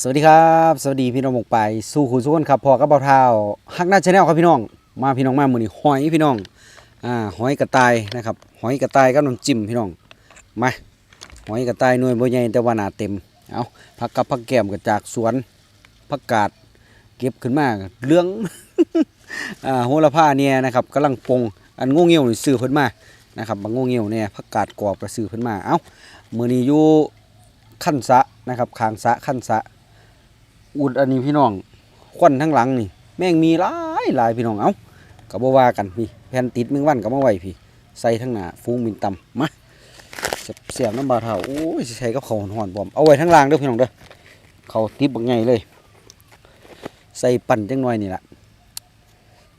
สวัสดีครับ สวัสดีพี่น้องหมกไปสู่คุณสุกคนครับพอกับเบาเท้าฮักหน้าชาแนลครับพี่น้อง มาพี่น้องมามือนี้หอยพี่น้องอ่าหอยกระต่ายนะครับ หอยกระต่ายกับน้ำจิ้มพี่น้องมาหอยกระต่ายหน่วยบ่ใหญ่แต่ว่าหนาเต็มเอาผักกับผักแก้มก็จากสวนผักกาดเก็บขึ้นมาเหลืองอ่าโหระพาเนี่ยนะครับกำลังปงอันงูเงี้ยวนี่ซื้อเพิ่นมานะครับบางงูเงี้ยวเนี่ยผักกาดกรอบก็ซื้อเพิ่นมาเอ้ามื้อนี้อยู่ขั้นสะนะครับคางสะขั้นสะ อุดอันนี้พี่น้องควันทั้งหลังนี่ แม่งมีหลายหลายพี่น้องเอ้าก็บ่ว่ากันพี่แผ่นติดมึงวันก็มาไหวพี่ ใส่ทั้งหน้าฟูงมินตำมาเสียบน้ำบาเท่าโอ้ยใส่กับข้าหอนๆพร้อมเอาไว้ทั้งล่างเด้อพี่น้องเด้อเขาติบบักใหญ่เลย ใส่ปั่นจังหน่อยนี่แหละ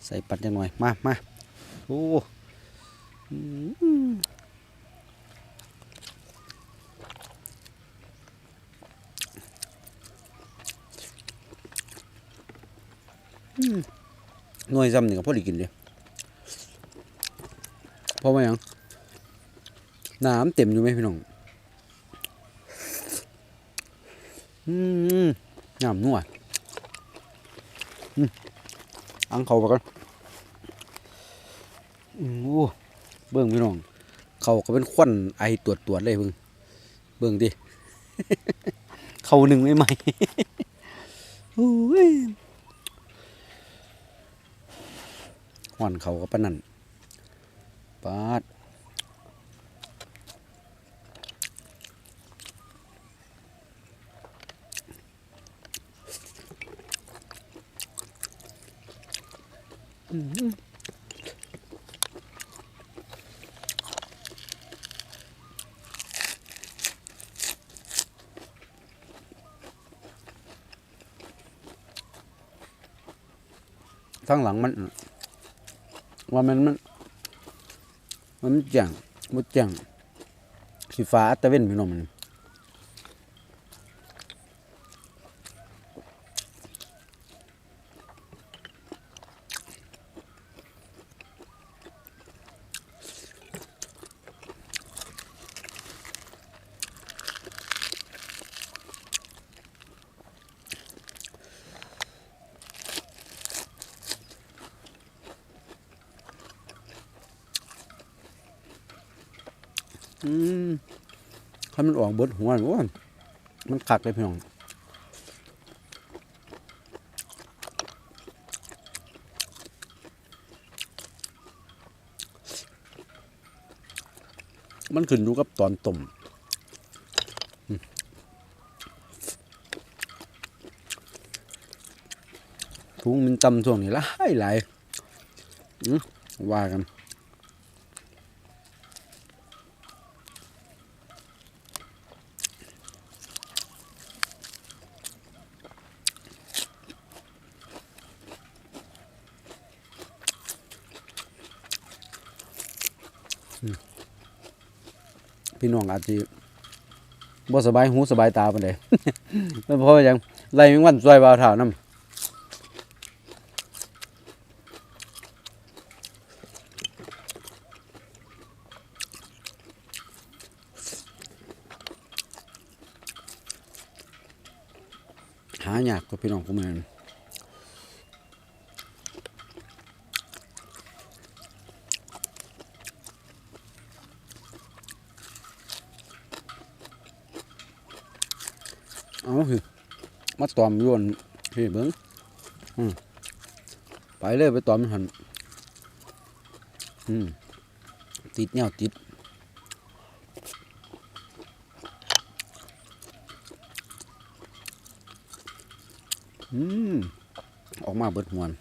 ใส่ปั่นจังหน่อยมามาโอ้ หน่วยซ้ำนี่ก็พอดีกินเลยเพราะว่ายังน้ำเต็มอยู่ไหมพี่น้องอืมน้ำนัวอืมอังเขาไปกันอืมโอ้เบิ่งพี่น้อง เขาก็เป็นควันไอตรวจตรวจๆเลยเบิ่งเบิ่งดิ เขาหนึ่งไม่ไหม โอ้ย ห่อนเขาก็ปานนั่นปาดอื้อหือข้างหลังมัน ว่ามันมันมันแจ่งมันแจ่งสีฟ้าตะเว้นพี่น้องมัน อืมถ้ามันออกเบิดหัวโอ้ยมันขักเลยพี่น้องมันขึ้นอยู่กับตอนต้มอืมทุงมันตำช่วงนี้หลายหลายว่ากัน น้องอาจจะบ่สบายหูสบายตาปานใดไม่เพราะว่าหยังไล่แมงวันซอยบ่าวเท่านํหายากกว่าพี่น้องพวกมันเอาสิ มาตอมยวนพี่เบิ้งอืมไปเลยไปตอมหันอืมติดเนวติดอืมออกมาเบิดมวน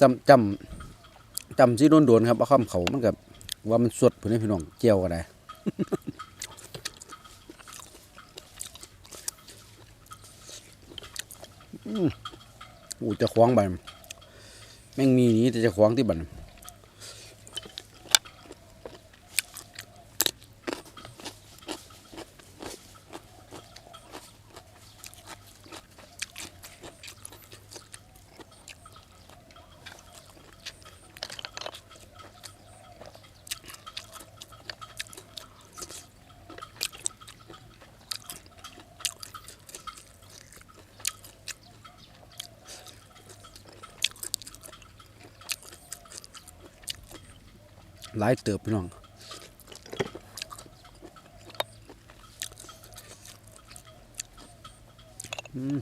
จำจำจำซี่โดนๆครับเอาข้ามเขามันกับว่ามันสดเพื่อนพี่น้องเจียวก็ได้อือู้จะคว้างบันแม่งมีนี้แต่จะคว้างที่บัน หลายเติบพี่น้อง อืม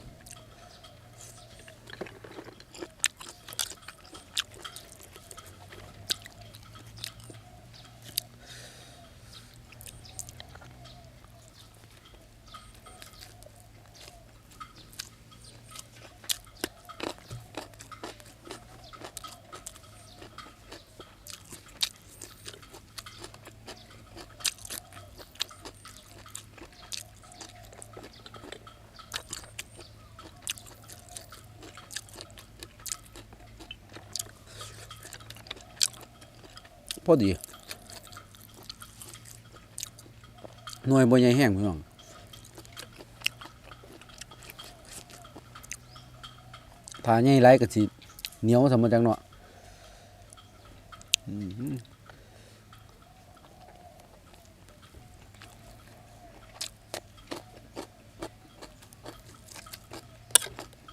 พอดี หน่วยบ่ใหญ่แห้งพี่น้องถ้าใหญ่ไรก็สิเหนียวสมมติจังเนาะอืม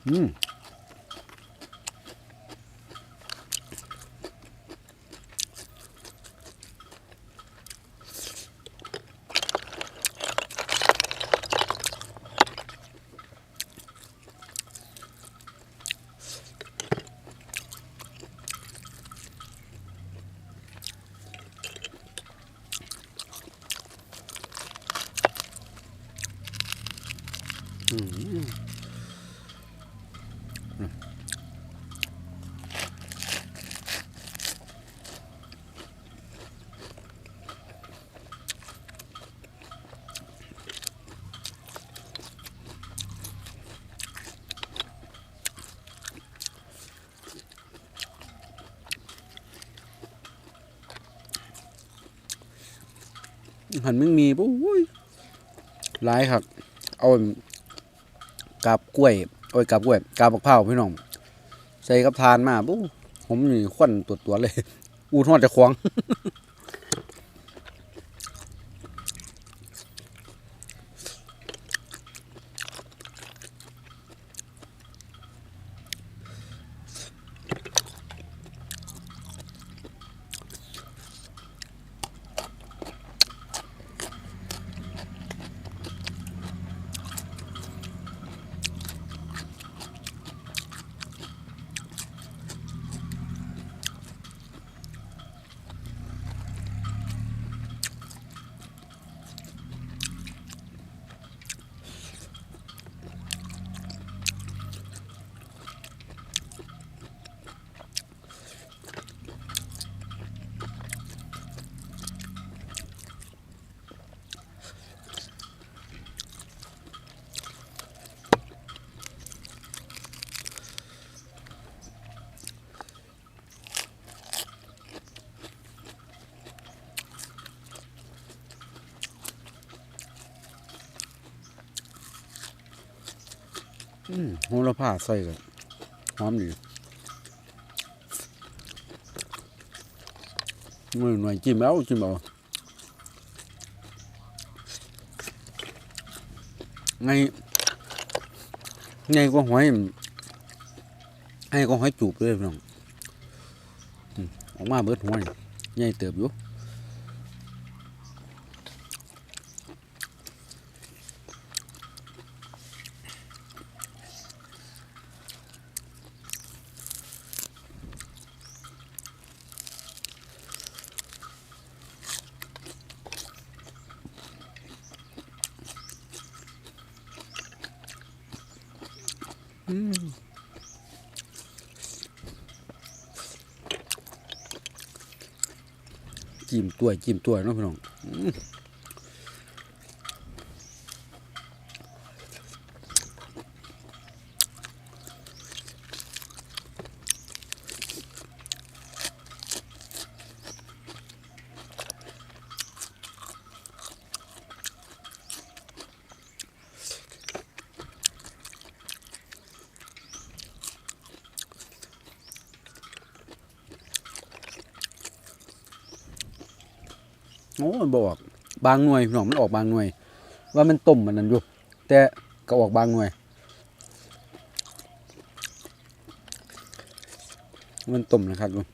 อืม หันมึงมีปุ๊้ยหลายครับเอากาบกล้วยโอ้ยกาบกล้วยกาบมะพร้าวพี่น้องใส่กับทานมาปุ๊ผมนี่ควันตัวตัวเลย อูทอดจะควง อืมโหระพาใส่กันหอมดีหน่วยหน่วยจิ้มเอาจิ้มเอาไงไงก็หอยไงก็หอยจูบเลยพี่น้องออกมาเบิดหัวนี่ใหญ่เติบอยู่ จิ้มตัวจิ้มตัวเนาะพี่น้อง โอ้มันบอกบางหน่วยพี่น้องมันออกบางหน่วย ว่ามันต้มมันนั่นอยู่ แต่ก็ออกบางหน่วย มันต้มนะครับลุง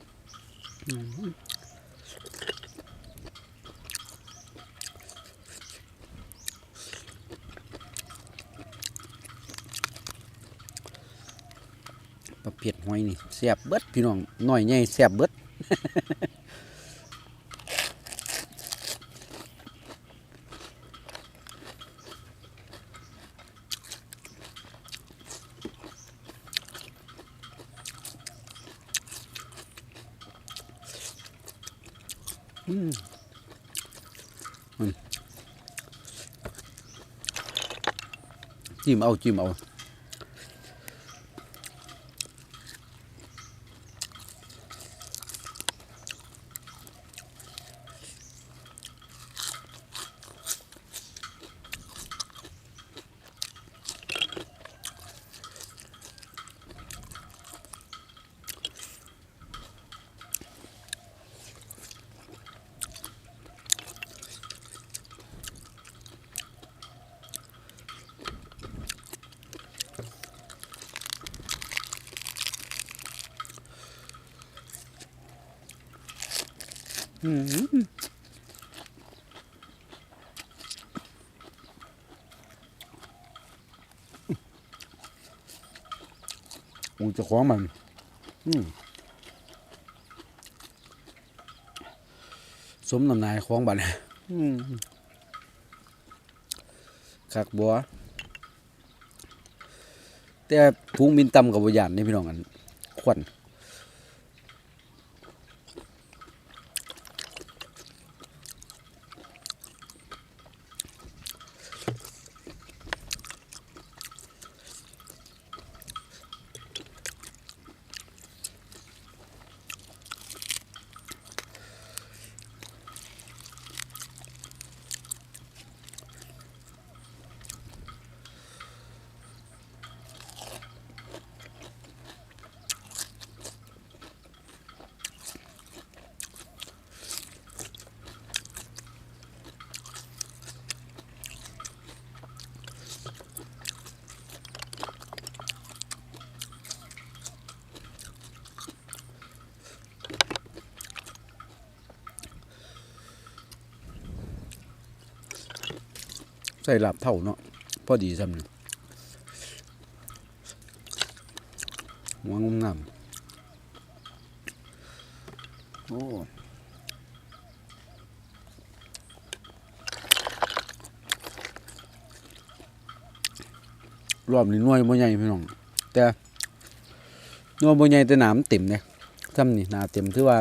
ประเภทหอยนี่แซ่บเบิดพี่น้องหน่อยใหญ่แซ่บเบิด จิ้มเอาจิ้มเอา อืมอูจะคล้องมัน อืมสมน้ำนายคล้องบัดนอืมคักบัวแต่พุงบินต่ำกับบยานนี่พี่น้องกัน ควัน ส่หลับเท่าเนาะพอดีซ้ำนี่หัวงงามโอ้รอบนี้น่วยบ่ใหญ่พี่น้อง แต่น่วยบ่ใหญ่แต่หนามเต็มเนี่ยซ้ำนี่หนาเต็มถือว่า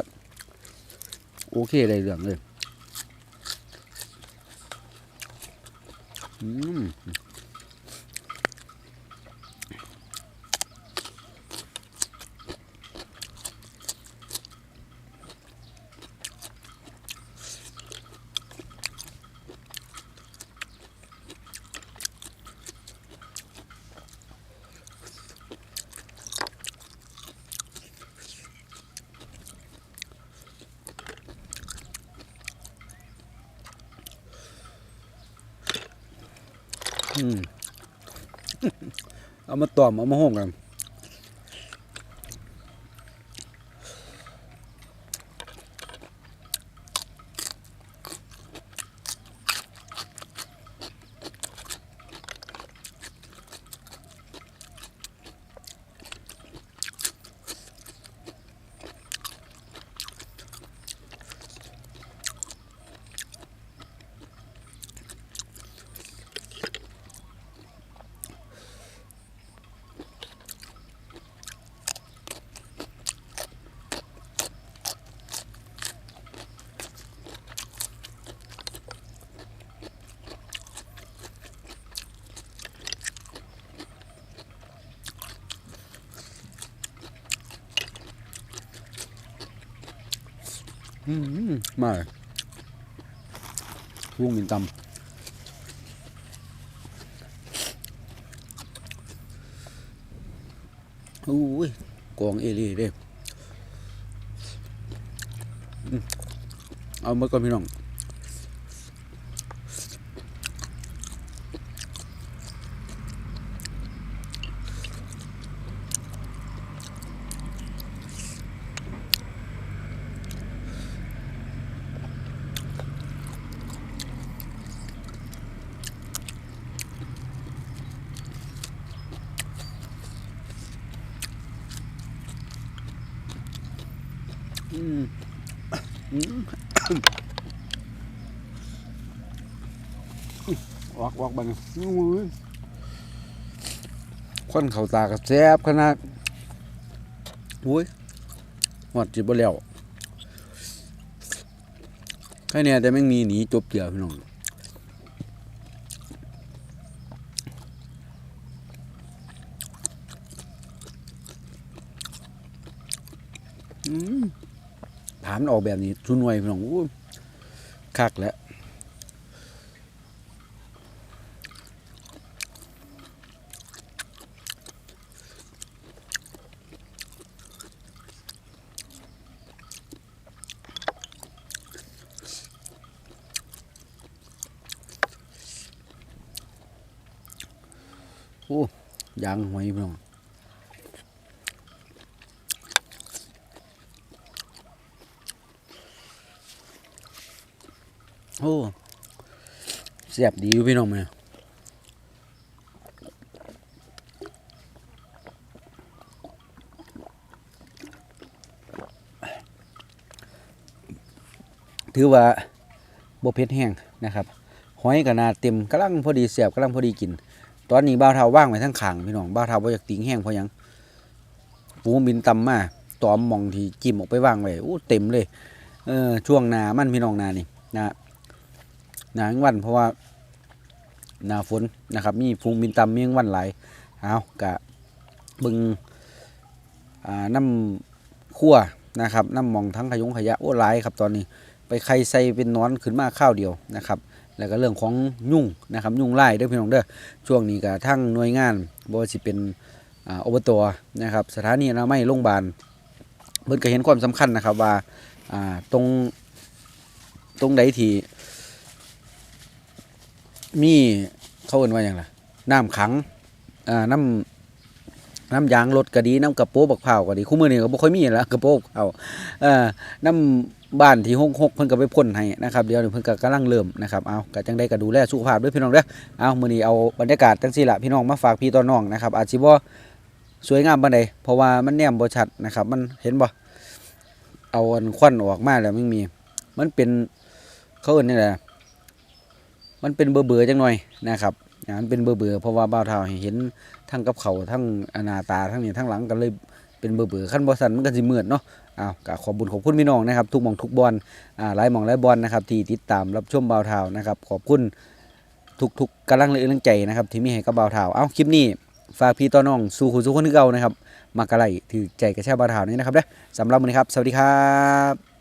โอเคได้เรื่องเลย อืม เอามาตอมเอามาห้องกัน อืมมาเลยลุงมินตำอู้ยกองเอรีเด้อืมเอามาก่อนพี่น้อง อืมอืมวักวัก บัดนอู้ยควันเขาตากับแซ่บขนาดอุ้ยหอดจิบบ่แล้วแค่เนี้แต่แม่งมีหนีจบเกี่ยวพี่น้องอืมถามนออกแบบนี้ชุนวยพี่น้องอู้คักแล้ว โอ้ยางหอยพี่น้องโอ้เสียบดีอยู่พี่น้องเนี่ยถือว่าบ่เผ็ดแห้งนะครับ หอยกับนาเต็มกำลังพอดีเสียบกำลังพอดีกิน ตอนนี้บ้าวเทาว่างไว้ทั้งขางพี่น้องบ้าวเทาบ่อยากติงแห้งเพราะยังปูบินตำมาตอมมองที่จิ้มออกไปว่างไว้อู้เต็มเลยเออช่วงนามันพี่น้องนานี่นานางวันเพราะว่าหนาฝนนะครับ มีฟูงบินตำมีแมงวันไหลเอากะบึงอ่าน้ำขั้วนะครับน้ำมองทั้งขยงขยะโอ้หลายครับตอนนี้ ไปใครใส่เป็นนอนขึ้นมาข้าวเดียวนะครับ แล้วก็เรื่องของยุ่งนะครับยุ่งไล่เด้อพี่น้องเด้อช่วงนี้ก็ทั้งหน่วยงานบ่ว่าสิเป็นอบตนะครับสถานีอนามัยโรงพยาบาลเพิ่นก็เห็นความสำคัญนะครับว่าตรงตรงใดที่มีเขาเอ่นว่าอย่างไรน้ำขังน้ำน้ำยางรถก็ดีน้ำกระโปงบักเผาก็ดีคู่มือนี่ก็บ่ค่อยมีแล้วกระโปงบักเผาน้ำ บ้านที่หกหกเพิ่นก็ไปพ่นให้นะครับเดี๋ยวนี้เพิ่นก็กำลังเริ่มนะครับเอาก็จังได้ก็ดูแลสุขภาพด้วยพี่น้องเด้อเอามื้อนี้เอาบรรยากาศจังซี่ล่ะพี่น้องมาฝากพี่ต่อน้องนะครับอาจสิบ่สวยงามปานใดเพราะว่ามันแนมบ่ชัดนะครับ มันเห็นบ่เอาอันควันออกมาแล้วมันมี มันเป็นเขาเอิ้นนี่แหละมันเป็นเบื่อๆจังหน่อยนะครับอ่ามันเป็นเบื่อๆเพราะว่าบ่าวเฒ่าเห็นทั้งกับเขาทั้งหน้าตาทั้งนี้ทั้งหลังก็เลย เป็นเบื่อๆขั้นบอสันมันก็สิมือดเนาะอ้าวก็ขอบคุญขอบคุณพี่น้องนะครับทุกมองทุกบอลอ่าหลายมองหลายบอลนะครับที่ติดตามรับชมบ่าวเทานะครับขอบคุณทุกๆกำลังแรงใจนะครับที่มีให้กับบ่าวเทาเอ้าคลิปนี้ฝากพี่ต่อน้องสู่คุณสู่คนที่เก่านะครับมากระไรถือใจกระแช่บ่าวเทานี้นะครับเด้อสำหรับวันนี้ครับ สวัสดีครับ